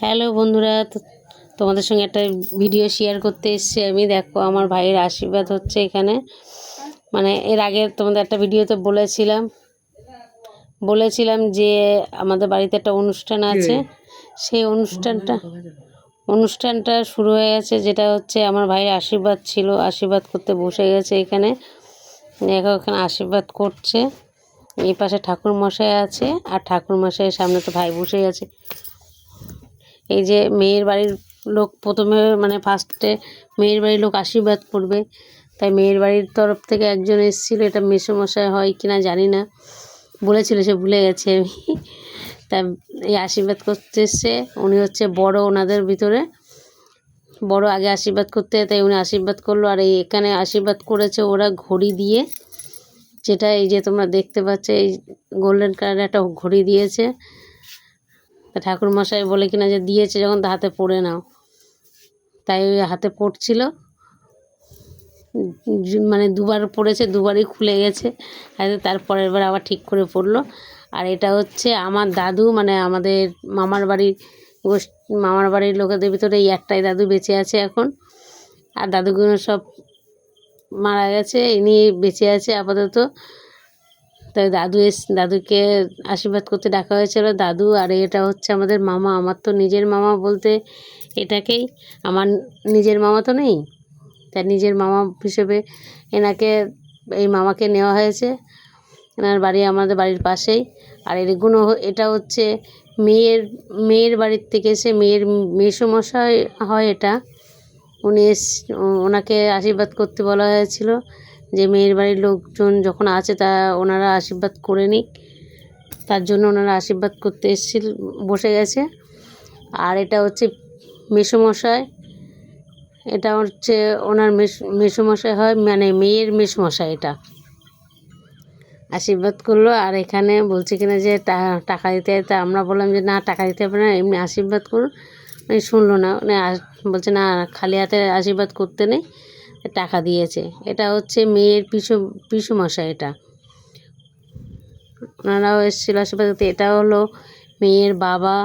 Hello বন্ধুরা তোমাদের সঙ্গে একটা ভিডিও শেয়ার করতে এসেছি আমি। দেখো আমার ভাইয়ের আশীর্বাদ হচ্ছে এখানে। মানে এর আগে তোমাদের একটা ভিডিওতে বলেছিলাম বলেছিলাম যে আমাদের বাড়িতে একটা অনুষ্ঠান আছে। সেই অনুষ্ঠানটা অনুষ্ঠানটা শুরু হয়ে গেছে যেটা হচ্ছে আমার ভাইয়ের আশীর্বাদ ছিল আশীর্বাদ করতে বসে গেছে এখানে। দেখো এখানে আশীর্বাদ করছে। এই পাশে ঠাকুর মশাই আছে আর ঠাকুর মশাইয়ের সামনে তো ভাই বসে আছে এই যে মেয়ের বাড়ির লোক প্রথমে মানে ফার্স্টে মেয়ের বাড়ির লোক আশীর্বাদ করবে। তাই মেয়ের বাড়ির তরফ থেকে একজন এসেছিল, এটা মেসোমশাই হয় কি না জানি না। বলেছিল সে ভুলে গেছে আমি। তা এই আশীর্বাদ করতে এসছে, উনি হচ্ছে বড় ওনাদের ভিতরে। বড় আগে আশীর্বাদ করতে, তাই উনি আশীর্বাদ করল। আর এই এখানে আশীর্বাদ করেছে ওরা ঘড়ি দিয়ে। যেটা এই যে তোমরা দেখতে পাচ্ছ, এই গোল্ডেন কালারের একটা ঘড়ি দিয়েছে। তা ঠাকুর মশাই বলে কিনা যে দিয়েছে যখন তা হাতে পড়ে নাও। তাই ওই হাতে পড়ছিল। মানে দুবার পড়েছে, দুবারই খুলে গেছে। তারপরের বার আবার ঠিক করে পড়ল। আর এটা হচ্ছে আমার দাদু মানে আমাদের মামার বাড়ির গোষ্ঠ, মামার বাড়ির লোকেদের ভিতরে এই একটাই দাদু বেঁচে আছে এখন। আর দাদুগুলো সব মারা গেছে ইনি বেঁচে আছে আপাতত। তাই দাদু এস, দাদুকে আশীর্বাদ করতে ডাকা হয়েছিল। দাদু আর এটা হচ্ছে আমাদের মামা। আমার তো নিজের মামা বলতে এটাকেই। আমার নিজের মামা তো নেই। তাই নিজের মামা হিসেবে এনাকে, এই মামাকে নেওয়া হয়েছে। এনার বাড়ি আমাদের বাড়ির পাশেই। আর এগুলো এটা হচ্ছে মেয়ের মেয়ের বাড়ির থেকে এসে মেয়ের, মেসোমশাই হয় এটা। উনি এস ওনাকে আশীর্বাদ করতে বলা হয়েছিল। যে মেয়ের বাড়ির লোকজন যখন আছে তা ওনারা আশীর্বাদ করে নিক। তার জন্য ওনারা আশীর্বাদ করতে এসেছিল, বসে গেছে। আর এটা হচ্ছে মেসোমশাই। এটা হচ্ছে ওনার মেস, মেসোমশাই হয় মানে মেয়ের মেসোমশাই এটা। আশীর্বাদ করল, আর এখানে বলছে কিনা যে টাকা দিতে, তা আমরা বললাম যে না, টাকা দিতে হবে না, এমনি আশীর্বাদ করুন। মানে শুনলো না মানে বলছে না, খালি হাতে আশীর্বাদ করতে নেই। টাকা দিয়েছে। এটা হচ্ছে মেয়ের পিসু পিসু মশাই এটা। ওনারাও এসেছিল আশীর্বাদ করতে এটা হলো মেয়ের বাবা।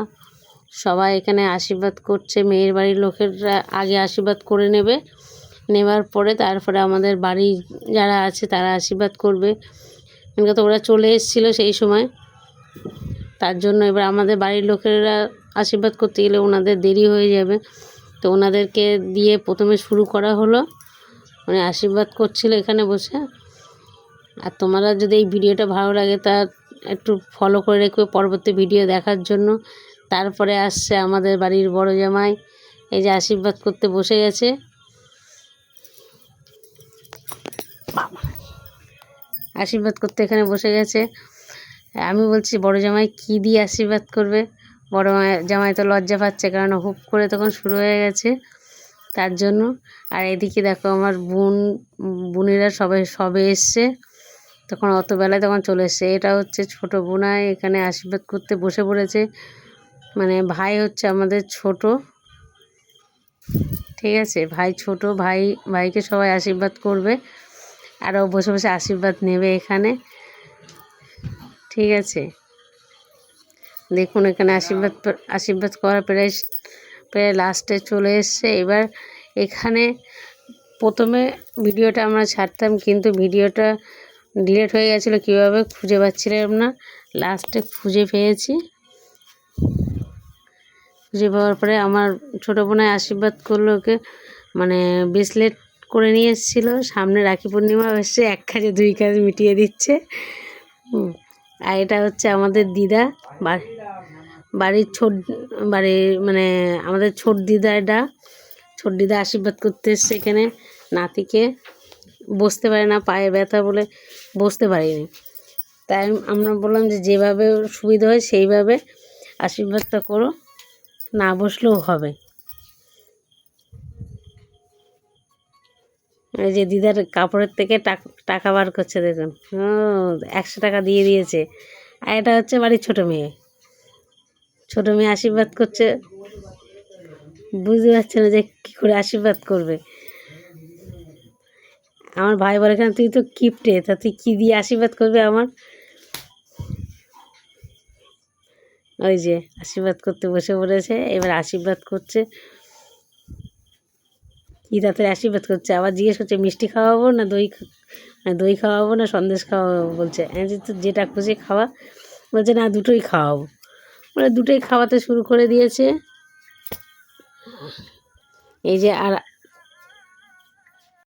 সবাই এখানে আশীর্বাদ করছে। মেয়ের বাড়ির লোকেরা আগে আশীর্বাদ করে নেবে। নেবার পরে তারপরে আমাদের বাড়ি যারা আছে তারা আশীর্বাদ করবে। এমনি তো ওরা চলে এসেছিল সেই সময়। তার জন্য এবার আমাদের বাড়ির লোকেরা আশীর্বাদ করতে গেলে ওনাদের দেরি হয়ে যাবে। তো ওনাদেরকে দিয়ে প্রথমে শুরু করা হলো। মানে আশীর্বাদ করছিল এখানে বসে। আর তোমরা যদি এই ভিডিওটা ভালো লাগে, তা একটু ফলো করে রেখো পরবর্তী ভিডিও দেখার জন্য। তারপরে আসছে আমাদের বাড়ির বড় জামাই, এই যে আশীর্বাদ করতে বসে গেছে। আশীর্বাদ করতে এখানে বসে গেছে। আমি বলছি, বড় জামাই কী দিয়ে আশীর্বাদ করবে? বড় জামাই তো লজ্জা পাচ্ছে, কারণ হুপ করে তখন শুরু হয়ে গেছে। তার জন্য। আর এদিকে দেখো আমার বোন, বোনেরা সবাই, সবে এসছে। তখন অত বেলায় তখন চলে এসছে। এটা হচ্ছে ছোট বোনাই এখানে আশীর্বাদ করতে বসে পড়েছে। মানে ভাই হচ্ছে আমাদের ছোট। ঠিক আছে? ভাই ছোট, ভাই, ভাইকে সবাই আশীর্বাদ করবে। আর ও বসে বসে আশীর্বাদ নেবে এখানে। ঠিক আছে? দেখুন এখানে আশীর্বাদ আশীর্বাদ করা প্রায় প্রায় লাস্টে চলে এসছে। এবার এখানে প্রথমে ভিডিওটা আমরা ছাড়তাম, কিন্তু ভিডিওটা ডিলেট হয়ে গেছিল, কীভাবে খুঁজে পাচ্ছিলাম না। লাস্টে খুঁজে পেয়েছি। খুঁজে পাওয়ার পরে আমার ছোটো বোনায় আশীর্বাদ করল, ওকে মানে ব্রেসলেট করে নিয়ে এসেছিল। সামনে রাখি পূর্ণিমা এসছে, এক কাজে দুই কাজ মিটিয়ে দিচ্ছে। আর এটা হচ্ছে আমাদের দিদা, বা- বাড়ির ছোট, বাড়ির মানে আমাদের ছোট দিদা এটা, ছোট দিদা আশীর্বাদ করতে এসছে এখানে। নাতিকে বসতে পারে না, পায়ে ব্যথা বলে বসতে পারিনি। তাই আমরা বললাম যে যেভাবে সুবিধা হয় সেইভাবে আশীর্বাদটা করো, না বসলেও হবে। এই যে দিদার কাপড়ের থেকে টাক- বার করছে দেখুন। একশো টাকা দিয়ে দিয়েছে। আর এটা হচ্ছে বাড়ির ছোটো মেয়ে। ছোটো মেয়ে আশীর্বাদ করছে। বুঝতে পারছে না যে কী করে আশীর্বাদ করবে। আমার ভাই বলে কেন তুই তো কিপটে তা তুই কী দিয়ে আশীর্বাদ করবে আমার? ওই যে আশীর্বাদ করতে বসে পড়েছে এবার আশীর্বাদ করছে। কি তাড়াতাড়ি আশীর্বাদ করছে? আবার জিজ্ঞেস করছে মিষ্টি খাওয়াবো না দই খা- না দই খাওয়াবো না সন্দেশ খাওয়াবো বলছে। বলছি, "তুই যেটা খুশি খাওয়া। বলছে না দুটোই খাওয়াবো। বলে দুটোই খাওয়াতে শুরু করে দিয়েছে। এই যে আর